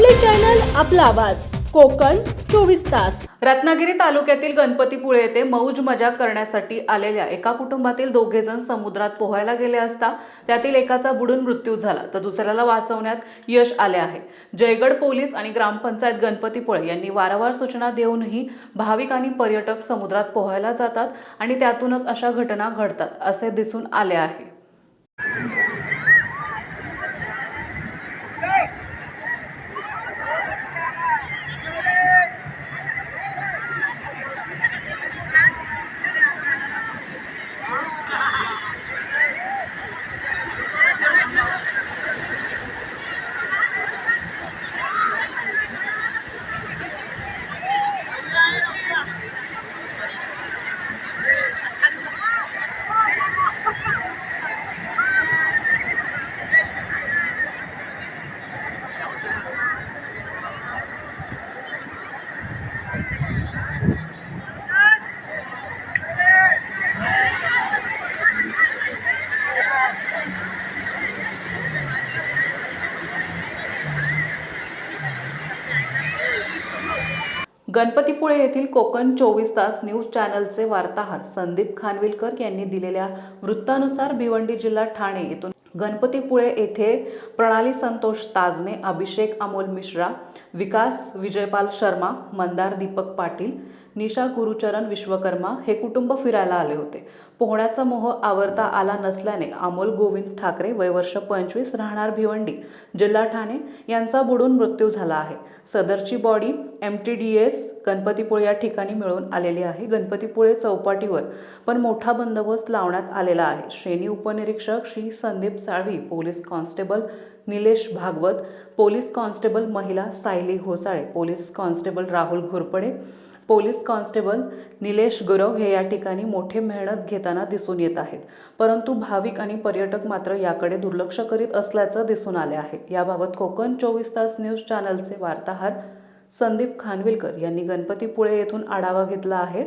Channel आपला आवाज. कोकण चोवीस तास. रत्नागिरी तालुक्यातील गणपतीपुळे येथे मौज मजा करण्यासाठी आलेल्या एका कुटुंबातील दोघे जण समुद्रात पोहायला गेले असता त्यातील एकाचा बुडून मृत्यू झाला तर दुसऱ्याला वाचवण्यात यश आले आहे. जयगड पोलीस आणि ग्रामपंचायत गणपतीपुळे यांनी वारंवार सूचना देऊनही भाविक आणि पर्यटक समुद्रात पोहायला जातात आणि त्यातूनच अशा घटना घडतात असे दिसून आले आहे. गणपतीपुळे येथील कोकण चोवीस तास न्यूज चॅनलचे वार्ताहर संदीप खानविलकर यांनी दिलेल्या वृत्तानुसार भिवंडी जिल्हा ठाणे येथून गणपतीपुळे येथे प्रणाली संतोष ताजने अभिषेक अमोल मिश्रा विकास विजयपाल शर्मा मंदार दीपक पाटील निशा गुरुचरण विश्वकर्मा हे कुटुंब फिरायला आले होते. पोहण्याचा मोह आवरता आला नसल्याने अमोल गोविंद ठाकरे वयवर्ष पंचवीस राहणार भिवंडी जिल्हा ठाणे यांचा बुडून मृत्यू झाला आहे. सदरची body M T D S Ganpatipule या ठिकाणी मिळून आलेली आहे. गणपतीपुळे चौपाटीवर पण मोठा बंदोबस्त लावण्यात आलेला आहे. श्रेणी उपनिरीक्षक Shri Sandeep Salvi police constable Nilesh Bhagwat police constable महिला Sayali Ghosale police constable Rahul Ghorpade police constable Nilesh Gurav हे या ठिकाणी मोठे मेहनत घेताना दिसून येत आहेत. परंतु भाविक आणि पर्यटक मात्र याकडे दुर्लक्ष करीत असल्याचं दिसून आले आहे. याबाबत कोकण चोवीस तास न्यूज चॅनलचे वार्ताहर संदीप खानविलकर यांनी गणपतीपुळे येथून आढावा घेतला आहे.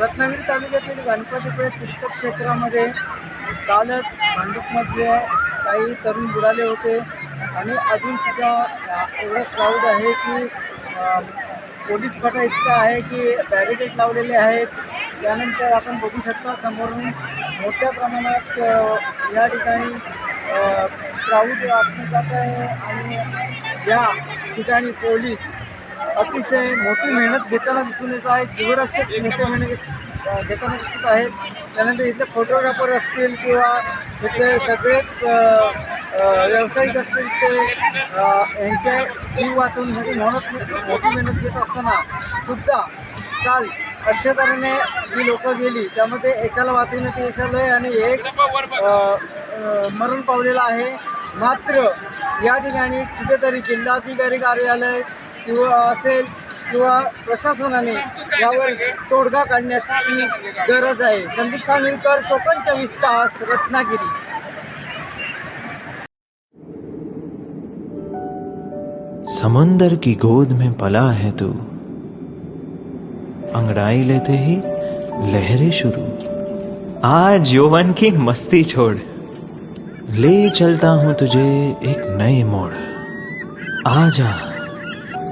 रत्नागिरी तालुक्यातील गणपतीपुळे तीर्थक्षेत्रामध्ये कालच भांडूपमध्ये काही तरुण बुडाले होते. आणि अजूनसुद्धा एवढं क्राऊड आहे की पोलीस फाटा इतका आहे की बॅरिकेड लावलेले आहेत. त्यानंतर आपण बघू शकता समोरून मोठ्या प्रमाणात या ठिकाणी क्राऊड वाचलं जात आहे. आणि या ठिकाणी पोलीस अतिशय मोठी मेहनत घेताना दिसून येत आहेत जीवरक्षक मोठ्या मेहनत घेताना दिसत आहेत. त्यानंतर इथले फोटोग्राफर असतील किंवा इथले सगळेच व्यावसायिक असतील ते यांच्या जीव वाचवण्यासाठी मेहनत मोठी मेहनत घेत असताना सुद्धा काल अक्षताने जी लोकं गेली त्यामध्ये एकाला वाचवण्यात यश आलं आहे आणि एक मरण पावलेला आहे. मात्र या ठिकाणी कुठेतरी जिल्हाधिकारी कार्यालय किंवा असेल किंवा प्रशासनाने यावर तोडगा काढण्याची गरज आहे. संदीप खानविलकर कोकण चोवीस तास, रत्नागिरी. समंदर की गोद में पला है तू। अंगड़ाई लेते ही लहरें शुरू। आज यौवन की मस्ती छोड़। ले चलता हूँ तुझे एक नए मोड़। आजा